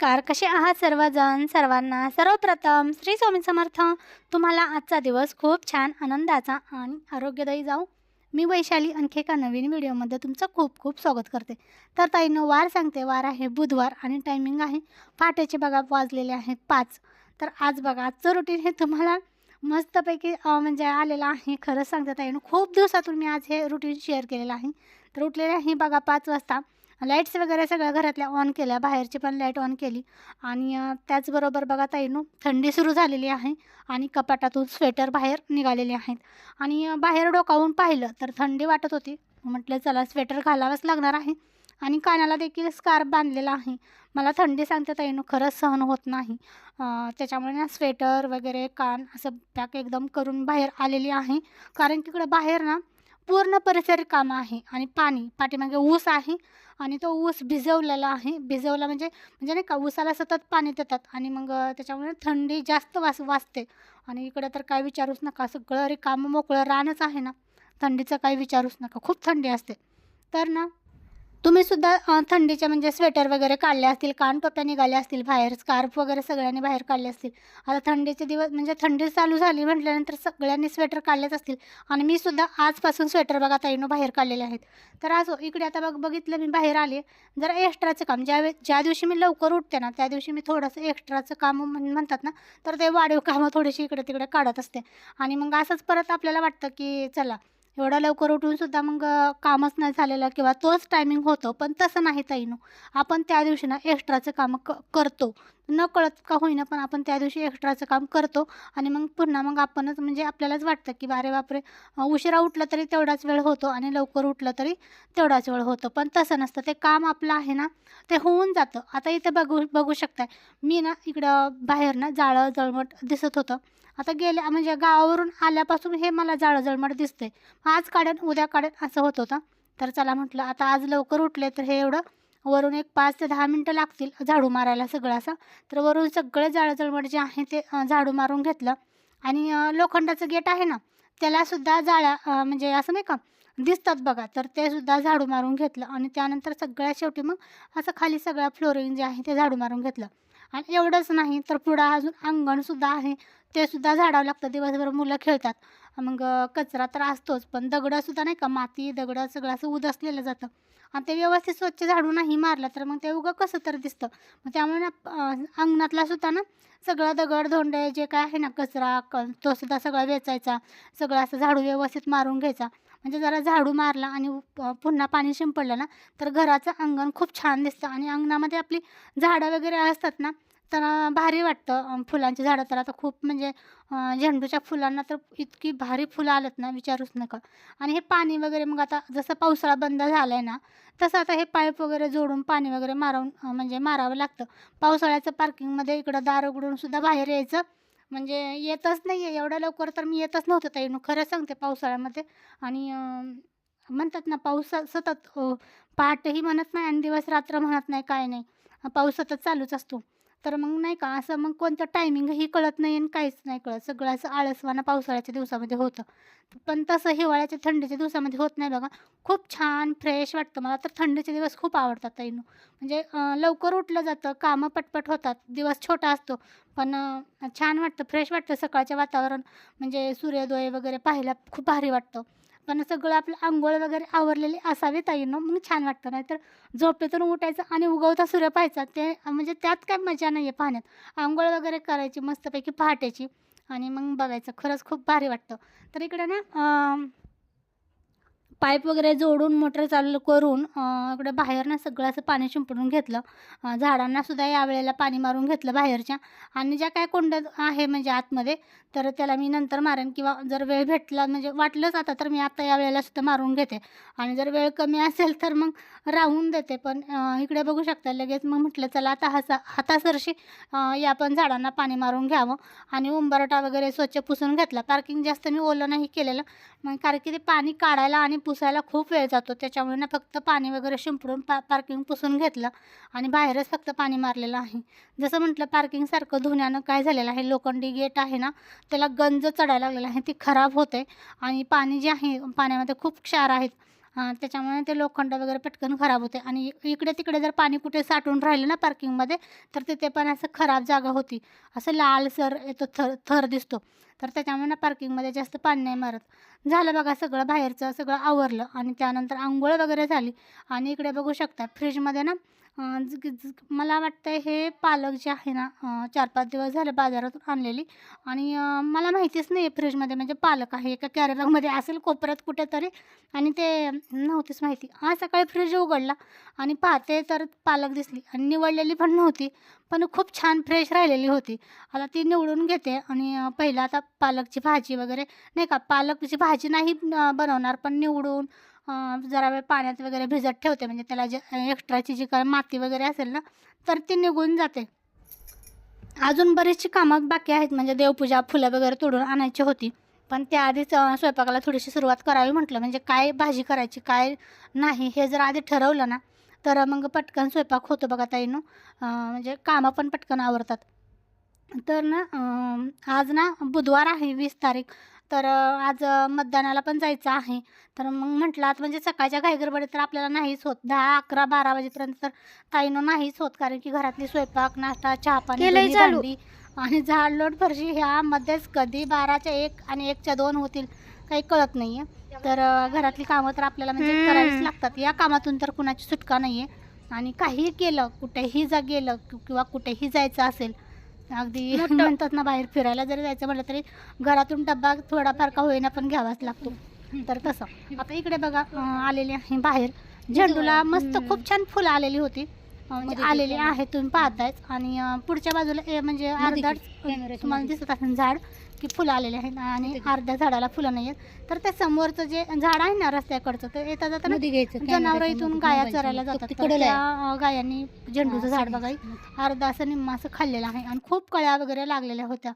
नमस्कार कसे आहात सर्वजण? सर्वांना सर्वप्रथम श्री स्वामी समर्थ. तुम्हाला आजचा दिवस खूप छान आनंदाचा आणि आरोग्यदायी जाऊ मी वैशाली आणखी एका नवीन व्हिडिओमध्ये तुमचं खूप खूप स्वागत करते. तर ताईनं वार सांगते. वार आहे बुधवार आणि टायमिंग आहे. पहाटेचे बघा वाजलेले आहेत पाच. तर आज बघा आजचं रुटीन हे तुम्हाला मस्तपैकी म्हणजे आलेलं आहे. खरंच सांगते ताईनं खूप दिवसातून मी आज हे रुटीन शेअर केलेलं आहे. तर उठलेलं आहे बघा पाच वाजता. लाईट्स वगैरे सगळ्या घरातल्या ऑन केल्या बाहेरची पण लाइट ऑन केली. आणि त्याचबरोबर बघा ताईनो थंडी सुरू झालेली आहे आणि कपाटातून स्वेटर बाहेर निघालेले आहेत. आणि बाहेर डोकावून पाहिलं तर थंडी वाटत होती. म्हटलं चला स्वेटर घालावंच लागणार आहे. आणि कानाला देखील स्कार्फ बांधलेला आहे. मला थंडी सांगते ताईनो खरंच सहन होत नाही. त्याच्यामुळे ना स्वेटर वगैरे कान असं पॅक एकदम करून बाहेर आलेली आहे. कारण की इकडं बाहेर ना पूर्ण परिसर कामं आहे आणि पाणी पाठीमागे ऊस आहे आणि तो ऊस भिजवलेला आहे. भिजवला म्हणजे म्हणजे नाही का ऊसाला सतत पाणी देतात आणि मग त्याच्यामुळे थंडी जास्त वास वाजते आणि इकडे तर काय विचारूच नका सगळं रिकामं मोकळं रानच आहे ना. थंडीचं काही विचारूच नका खूप थंडी असते. तर ना तुम्ही सुद्धा थंडीचे म्हणजे स्वेटर वगैरे काढले असतील कानटोप्या निघाल्या असतील बाहेर स्कार्फ वगैरे सगळ्यांनी बाहेर काढले असतील. आता थंडीचे दिवस म्हणजे थंडी चालू झाली म्हटल्यानंतर सगळ्यांनी स्वेटर काढलेच असतील. आणि मी सुद्धा आजपासून स्वेटर बघा ताईनो बाहेर काढलेले आहेत. तर आज इकडे आता बघ बघितलं मी बाहेर आले जरा एक्स्ट्राचं काम ज्या ज्या दिवशी मी लवकर उठते ना त्या दिवशी मी थोडंसं एक्स्ट्राचं काम म्हण- म्हणतात ना तर ते वाढीव कामं थोडीशी इकडे तिकडे काढत असते. आणि मग असंच परत आपल्याला वाटतं की चला एवढा लवकर उठून सुद्धा मग कामच नाही झालेलं किंवा तोच टायमिंग होतो पण तसं नाही ताईनो. आपण त्या दिवशी ना एक्स्ट्राचं काम क करतो. न कळत का होईना पण आपण त्या दिवशी एक्स्ट्राचं काम करतो आणि मग पुन्हा मग आपणच म्हणजे आपल्यालाच वाटतं की अरे बापरे उशिरा उठलं तरी तेवढाच वेळ होतो आणि लवकर उठलं तरी तेवढाच वेळ होतो. पण तसं नसतं ते काम आपलं आहे ना ते होऊन जातं. आता इथे बघू बघू शकताय मी ना इकडं बाहेर ना जाळं जळमट दिसत होतं. आता गेल्या म्हणजे गावावरून आल्यापासून हे मला जाळं जळमट दिसतंय. आज काढेन उद्या काढेन असं होत होतं. तर चला म्हटलं आता आज लवकर उठले तर हे एवढं वरून एक पाच ते दहा मिनटं लागतील झाडू मारायला सगळं असं. तर वरून सगळं जाळं जे आहे ते झाडू मारून घेतलं. आणि लोखंडाचं गेट आहे ना त्यालासुद्धा जाळ्या म्हणजे असं नाही का दिसतात बघा. तर ते सुद्धा झाडू मारून घेतलं. आणि त्यानंतर सगळ्या शेवटी मग असं खाली सगळं फ्लोरिंग जे आहे ते झाडू मारून घेतलं. आणि एवढंच नाही तर पुढं अजून अंगणसुद्धा आहे. ते सुद्धा झाडावं लागतं. दिवसभर मुलं खेळतात. मग कचरा तर असतोच. पण दगडंसुद्धा नाही का माती दगडं सगळं असं उदसलेलं जातं. आणि ते व्यवस्थित स्वच्छ झाडू नाही मारलं तर मग ते उगं कसं तर दिसतं. मग त्यामुळे ना अंगणातला सुद्धा ना सगळं दगड धोंडे जे काय आहे ना कचरा क तो सुद्धा सगळा वेचायचा. सगळं असं झाडू व्यवस्थित मारून घ्यायचा. म्हणजे जरा झाडू मारला आणि पुन्हा पाणी शिंपडलं ना तर घराचं अंगण खूप छान दिसतं. आणि अंगणामध्ये आपली झाडं वगैरे असतात ना तर भारी वाटतं. फुलांची झाडं तर आता खूप म्हणजे झेंडूच्या फुलांना तर इतकी भारी फुलं आलेत ना विचारूच नका. आणि हे पाणी वगैरे मग आता जसं पावसाळा बंद झाला आहे ना तसं आता हे पाईप वगैरे जोडून पाणी वगैरे मारवून म्हणजे मारावं लागतं. पावसाळ्याचं पार्किंगमध्ये इकडं दार उघडून सुद्धा बाहेर यायचं. म्हणजे येतच नाही आहे एवढ्या लवकर तर मी येतच नव्हतं ताई. खरं सांगते पावसाळ्यामध्ये. आणि म्हणतात ना पाऊस सतत पहाटेही म्हणत नाही आणि दिवस रात्र म्हणत नाही काय नाही. पाऊस सतत चालूच असतो. तर मग नाही का असं मग कोणतं टायमिंगही कळत नाही आणि काहीच नाही कळत. सगळं असं आळसवाना पावसाळ्याच्या दिवसामध्ये होतं. पण तसं हिवाळ्याच्या थंडीच्या दिवसामध्ये होत नाही बघा. खूप छान फ्रेश वाटतं. मला तर थंडीचे दिवस खूप आवडतात ताईनो. म्हणजे लवकर उठलं जातं कामं पटपट होतात. दिवस छोटा असतो. पण छान वाटतं फ्रेश वाटतं सकाळचे वातावरण. म्हणजे सूर्योदय वगैरे पाहायला खूप भारी वाटतं. पण सगळं आपलं आंघोळ वगैरे आवरलेली असावी ताईंनो. मग छान वाटतं. नाहीतर झोपेतून उठायचं आणि उगवता सूर्य पाहायचा. ते म्हणजे त्यात काय मजा नाही आहे पाहण्यात. आंघोळ वगैरे करायची मस्तपैकी पहाटेची. आणि मग बघायचं. खरंच खूप भारी वाटतं. तर इकडे ना पाईप वगैरे जोडून मोटर चालू करून इकडे बाहेरनं सगळं असं पाणी शिंपडून घेतलं. झाडांनासुद्धा यावेळेला पाणी मारून घेतलं बाहेरच्या. आणि ज्या काय कोंड्यात आहे म्हणजे आतमध्ये तर त्याला मी नंतर मारेन. किंवा जर वेळ भेटला म्हणजे वाटलंच आता तर मी आता यावेळेला सुद्धा मारून घेते. आणि जर वेळ कमी असेल तर मग राहून देते. पण इकडे बघू शकता लगेच मग म्हटलं चला आता हसा हातासरशी या पण झाडांना पाणी मारून घ्यावं. आणि उंबरटा वगैरे स्वच्छ पुसून घेतला. पार्किंग जास्त मी ओलं नाही केलेलं. मग कारण की ते पाणी काढायला आणि पुसायला खूप वेळ जातो. त्याच्यामुळे ना फक्त पाणी वगैरे शिंपडून पा पार्किंग पुसून घेतलं आणि बाहेरच फक्त पाणी मारलेलं आहे. जसं म्हटलं पार्किंगसारखं धुण्यानं काय झालेलं आहे? लोखंडी गेट आहे ना त्याला गंज चढायला लागलेला आहे. ती खराब होते आणि पाणी जे आहे पाण्यामध्ये खूप क्षार आहेत. त्याच्यामुळे ते लोखंड वगैरे पटकन खराब होते. आणि इकडे तिकडे जर पाणी कुठे साठून राहिलं ना पार्किंगमध्ये तर तिथे पण असं खराब जागा होती. असं लालसर येतो थर थर दिसतो. तर त्याच्यामुळे ना पार्किंगमध्ये जास्त पाणी नाही मारत. झालं बघा सगळं बाहेरचं सगळं आवरलं आणि त्यानंतर आंघोळ वगैरे झाली. आणि इकडे बघू शकता फ्रीजमध्ये ना ज- मला वाटतं हे पालक जे आहे ना चार पाच दिवस झाले बाजारातून आणलेली. आणि मला माहितीच नाही आहे फ्रीजमध्ये म्हणजे पालक आहे एका कॅरेबॅगमध्ये असेल कोपऱ्यात कुठेतरी. आणि ते नव्हतीच माहिती. हा सकाळी फ्रीज उघडला आणि पाहते तर पालक दिसली. आणि निवडलेली पण नव्हती पण खूप छान फ्रेश राहिलेली होती. आता ती निवडून घेते आणि पहिला पहिलं आता पालकची भाजी वगैरे नाही का? पालकची भाजी नाही बनवणार पण निवडून जरा वेळ पाण्यात वगैरे भिजत ठेवते. म्हणजे त्याला जे एक्स्ट्राची जी काय माती वगैरे असेल ना तर ती निघून जाते. अजून बरीचशी कामं बाकी आहेत. म्हणजे देवपूजा फुलं वगैरे तोडून आणायची होती. पण त्याआधीच स्वयंपाकाला थोडीशी सुरुवात करावी म्हटलं. म्हणजे काय भाजी करायची काय नाही हे जर आधी ठरवलं ना तर मग पटकन स्वयंपाक होतो बघा ताईनो. म्हणजे कामं पण पटकन आवडतात तर ना आज ना बुधवार आहे वीस तारीख. तर आज मतदानाला पण जायचं आहे. तर मग म्हटलं आता म्हणजे सकाळच्या घाईगडबडीत तर आपल्याला नाहीच होत. दहा अकरा बारा वाजेपर्यंत तर ताईनं नाहीच होत. कारण की घरातली स्वयंपाक नाश्ता चहा पाणी आणि झाडलोट फरशी ह्यामध्येच कधी बाराच्या एक आणि एकच्या दोन होतील काही कळत नाही आहे तर घरातली कामं तर आपल्याला म्हणजे. करावीच लागतात. या कामातून तर कुणाची सुटका नाही आहे आणि काहीही केलं कुठेही जा गेलं किंवा कुठेही जायचं असेल अगदी. म्हणतात ना बाहेर फिरायला जरी जायचं म्हटलं तरी घरातून डब्बा थोडाफार का होईना पण घ्यावाच लागतो. तर तसं. आता इकडे बघा आलेली आहे बाहेर. झेंडूला मस्त खूप छान फुलं आलेली होती. म्हणजे आलेली आहे तुम्ही पाहतायच आणि पुढच्या बाजूला ए म्हणजे अर्धा तुम्हाला दिसत असेल झाड की फुलं आलेले आहेत आणि अर्ध्या झाडाला फुलं नाही आहेत तर त्या समोरचं जे झाड आहे ना रस्त्याकडचं तर येता जाताना जनावर इथून गाया चरायला जातात. तर त्या गायांनी झेंडूचं झाड बघा अर्धा असं निम्मा असं खाल्लेलं आहे. आणि खूप कळ्या वगैरे लागलेल्या होत्या.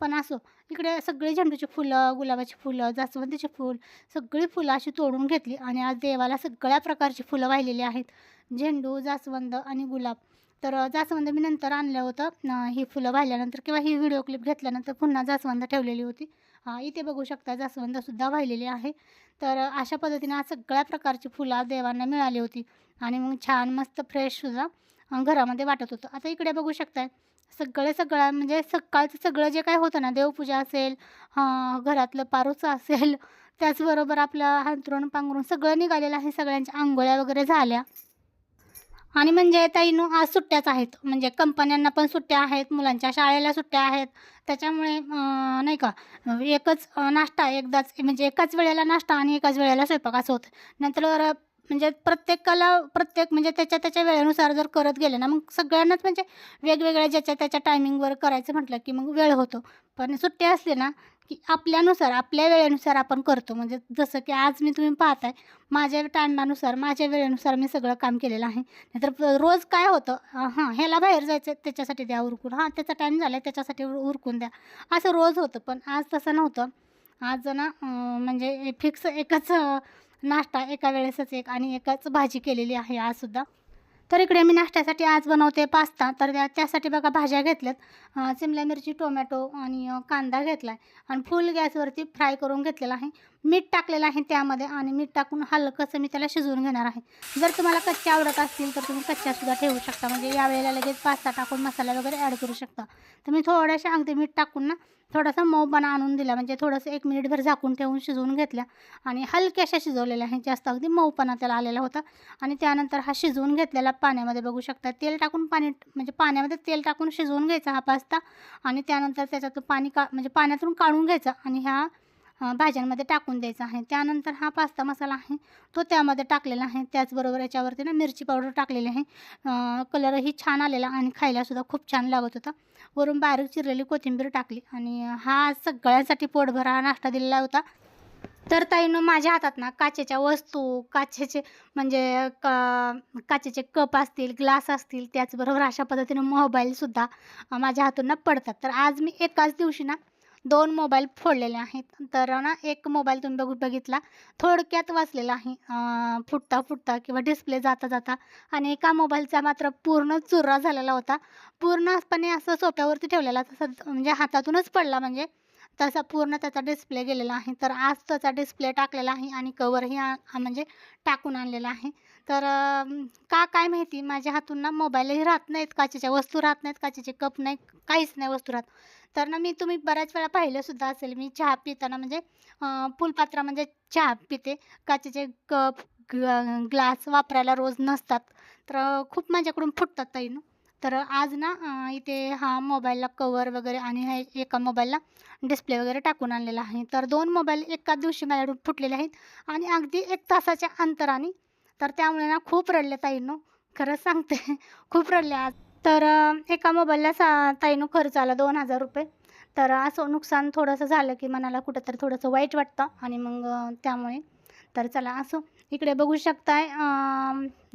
पण असो इकडे सगळी झेंडूची फुलं गुलाबाची फुलं जास्वंदीची फुल सगळी फुलं अशी तोडून घेतली आणि आज देवाला सगळ्या प्रकारची फुलं वाहिलेली आहेत. झेंडू जास्वंद आणि गुलाब. तर जास्वंद मी नंतर आणलं होतं. ही फुलं वाहिल्यानंतर किंवा ही व्हिडिओ क्लिप घेतल्यानंतर पुन्हा जास्वंद ठेवलेली होती. इथे बघू शकता जास्वंदसुद्धा वाहिलेली आहे. तर अशा पद्धतीने आज सगळ्या प्रकारची फुलं देवांना मिळाली होती. आणि मग छान मस्त फ्रेशसुद्धा घरामध्ये वाटत होतं. आता इकडे बघू शकताय सगळे सगळं म्हणजे सकाळचं सगळं जे काय होतं ना देवपूजा असेल घरातलं पारोचं असेल त्याचबरोबर आपलं हांतरून पांघरून सगळं निघालेलं आहे सगळ्यांच्या आंघोळ्या वगैरे झाल्या. आणि म्हणजे ताईनो आज सुट्ट्याच आहेत म्हणजे कंपन्यांना पण सुट्ट्या आहेत मुलांच्या शाळेला सुट्ट्या आहेत त्याच्यामुळे नाही का एकच नाश्ता एकदाच म्हणजे एकाच वेळेला नाश्ता आणि एकाच वेळेला स्वयंपाक असं होतं. नंतर म्हणजे प्रत्येकाला प्रत्येक म्हणजे त्याच्या त्याच्या वेळेनुसार जर करत गेले ना मग सगळ्यांनाच म्हणजे वेगवेगळ्या ज्याच्या त्याच्या टायमिंगवर करायचं म्हटलं की मग वेळ होतो. पण सुट्टी असली ना की आपल्यानुसार आपल्या वेळेनुसार आपण करतो. म्हणजे जसं की आज मी तुम्ही पाहताय माझ्या टायमानुसार माझ्या वेळेनुसार मी सगळं काम केलेलं आहे. नाहीतर रोज काय होतं? हां ह्याला बाहेर जायचं आहे, त्याच्यासाठी द्या उरकून. हां त्याचा टाईम झाला आहे त्याच्यासाठी उर- उरकून द्या. असं रोज होतं. पण आज तसं नव्हतं. आज ना म्हणजे फिक्स एकच नाश्ता एका वेळेसच एक आणि एकच भाजी केलेली आहे आजसुद्धा तर इकडे मी नाश्त्यासाठी आज बनवते पास्ता. तर त्या त्यासाठी बघा भाज्या घेतल्यात. अं, सिमला मिरची टोमॅटो आणि कांदा घेतला आहे आणि फुल गॅसवरती फ्राय करून घेतलेला आहे. मीठ टाकलेलं आहे त्यामध्ये आणि मीठ टाकून हलकंसं मी त्याला शिजवून घेणार आहे. जर तुम्हाला कच्च्या आवडत असतील तर तुम्ही कच्च्यासुद्धा ठेवू शकता. म्हणजे यावेळेला लगेच पास्ता टाकून मसाला वगैरे ॲड करू शकता. तर मी थोड्याशा अगदी मीठ टाकून ना थोडासा मऊपणा आणून दिला. म्हणजे थोडंसं एक मिनिटभर झाकून ठेवून शिजवून घेतल्या आणि हलक्याशा शिजवलेल्या आहे जास्त अगदी मऊपणा त्याला आलेला होता. आणि त्यानंतर हा शिजवून घेतलेला पाण्यामध्ये बघू शकता. तेल टाकून पाणी म्हणजे पाण्यामध्ये तेल टाकून शिजवून घ्यायचा हा पास्ता आणि त्यानंतर त्याच्यातून पाणी का म्हणजे पाण्यातून काढून घ्यायचा आणि ह्या भाज्यांमध्ये टाकून द्यायचा आहे. त्यानंतर हा पास्ता मसाला आहे तो त्यामध्ये टाकलेला आहे. त्याचबरोबर याच्यावरती ना मिरची पावडर टाकलेली आहे. कलरही छान आलेला आणि खायलासुद्धा खूप छान लागत होता. वरून बारीक चिरलेली कोथिंबीर टाकली आणि हा सगळ्यांसाठी पोटभर हा नाश्ता दिलेला होता. तर ताईनं माझ्या हातात ना काचेच्या वस्तू काचेचे म्हणजे क काचेचे कप असतील ग्लास असतील त्याचबरोबर अशा पद्धतीनं मोबाईलसुद्धा माझ्या हातून ना पडतात. तर आज मी एकाच दिवशी ना दोन मोबाईल फोडलेले आहेत. तर ना एक मोबाईल तुम्ही बघू बघितला. थोडक्यात वाचलेला आहे. फुटता फुटता किंवा डिस्प्ले जाता जाता. आणि एका मोबाईलचा मात्र पूर्ण चुरा झालेला होता. पूर्णपणे असं सोप्यावरती ठेवलेला तसं म्हणजे हातातूनच पडला म्हणजे. तसा पूर्ण त्याचा डिस्प्ले गेलेला आहे. तर आज त्याचा डिस्प्ले टाकलेला आहे आणि कवरही म्हणजे टाकून आणलेला आहे. तर का काय माहिती? माझ्या हातून ना मोबाईलही राहत नाहीत काचेच्या वस्तू राहत नाहीत काचेचे कप नाही काहीच नाही वस्तू राहत. तर ना मी तुम्ही बऱ्याच वेळा पाहिलंसुद्धा असेल मी चहा पिताना म्हणजे फुलपात्रा म्हणजे चहा पिते. काचेचे कप ग्लास वापरायला रोज नसतात. तर खूप माझ्याकडून फुटतात ताईनं तर आज ना इथे हा मोबाईलला कवर वगैरे आणि हा एका मोबाईलला डिस्प्ले वगैरे टाकून आणलेला आहे. तर दोन मोबाईल एकाच दिवशी माझ्याकडून फुटलेले आहेत आणि अगदी एक तासाच्या अंतराने. तर त्यामुळे ना खूप रडले ताईनं. खरंच सांगते खूप रडले आज. तर एका मोबाईलला सा ताईनं खर्च आला दोन हजार रुपये. तर असं नुकसान थोडंसं झालं की मनाला कुठंतरी थोडंसं वाईट वाटतं आणि मग त्यामुळे तर चला असं इकडे बघू शकताय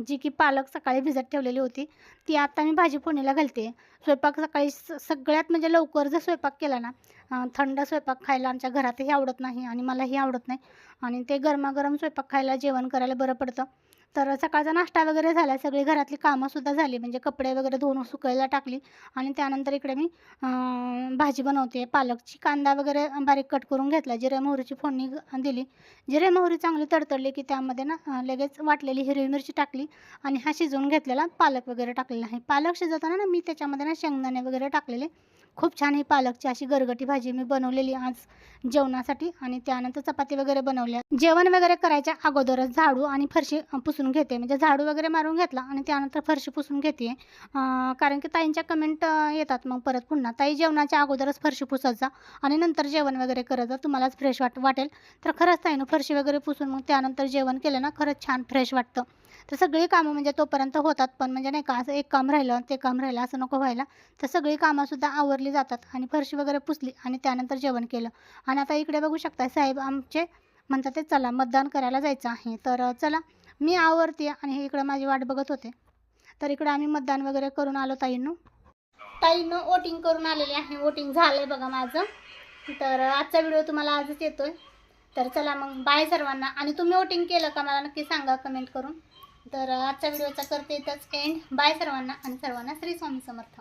जी की पालक सकाळी भिजत ठेवलेली होती ती आता मी भाजी फोडणीला घालते. स्वयंपाक सकाळी स सगळ्यात म्हणजे लवकर जर स्वयंपाक केला ना थंड स्वयंपाक खायला आमच्या घरातही आवडत नाही आणि मलाही आवडत नाही. आणि ते गरमागरम स्वयंपाक खायला जेवण करायला बरं पडतं. तर सकाळचा नाश्ता वगैरे झाला. सगळी घरातली कामंसुद्धा झाली. म्हणजे कपडे वगैरे धुवून सुकायला टाकली. आणि त्यानंतर इकडे मी भाजी बनवते. पालकची कांदा वगैरे बारीक कट करून घेतला. जिरे मोहरीची फोडणी दिली. जिरे मोहरी चांगली तडतडली की त्यामध्ये ना लगेच वाटलेली हिरवी मिरची टाकली. आणि हा शिजवून घेतलेला पालक वगैरे टाकलेला आहे. पालक शिजवताना ना मी त्याच्यामध्ये ना शेंगदाणे वगैरे टाकलेले. खूप छान ही पालकची अशी गरगटी भाजी मी बनवलेली आज जेवणासाठी आणि त्यानंतर चपाती वगैरे बनवल्या. जेवण वगैरे करायच्या अगोदरच झाडू आणि फरशी पुसून घेते. म्हणजे झाडू वगैरे मारून घेतला आणि त्यानंतर फरशी पुसून घेते. कारण की ताईंच्या कमेंट येतात. मग परत पुन्हा ताई जेवणाच्या अगोदरच फरशी पुसत जा आणि नंतर जेवण वगैरे करत जा. तुम्हालाच फ्रेश वाट वाटेल. तर खरंच ताईनं फरशी वगैरे पुसून मग त्यानंतर जेवण केलं ना खरंच छान फ्रेश वाटतं. तर सगळी कामं म्हणजे तोपर्यंत होतात. पण म्हणजे नाही का असं एक काम राहिलं ते काम राहिलं असं नको व्हायला. तर सगळी कामंसुद्धा आवरली जातात आणि फरशी वगैरे पुसली आणि त्यानंतर जेवण केलं. आणि आता इकडे बघू शकता साहेब आमचे म्हणतात ते चला मतदान करायला जायचं आहे. तर चला मी आवरते आणि हे इकडं माझी वाट बघत होते. तर इकडं आम्ही मतदान वगैरे करून आलो ताईंनो. ताईनं वोटिंग करून आलेली आहे. वोटिंग झालंय बघा माझं. तर आजचा व्हिडिओ तुम्हाला आजच येतोय. तर चला मग बाय सर्वांना. आणि तुम्ही वोटिंग केलं का? मला नक्की सांगा कमेंट करून. तर आजच्या व्हिडिओचा करते इथंच एंड बाय सर्वांना आणि सर्वांना श्री स्वामी समर्थ.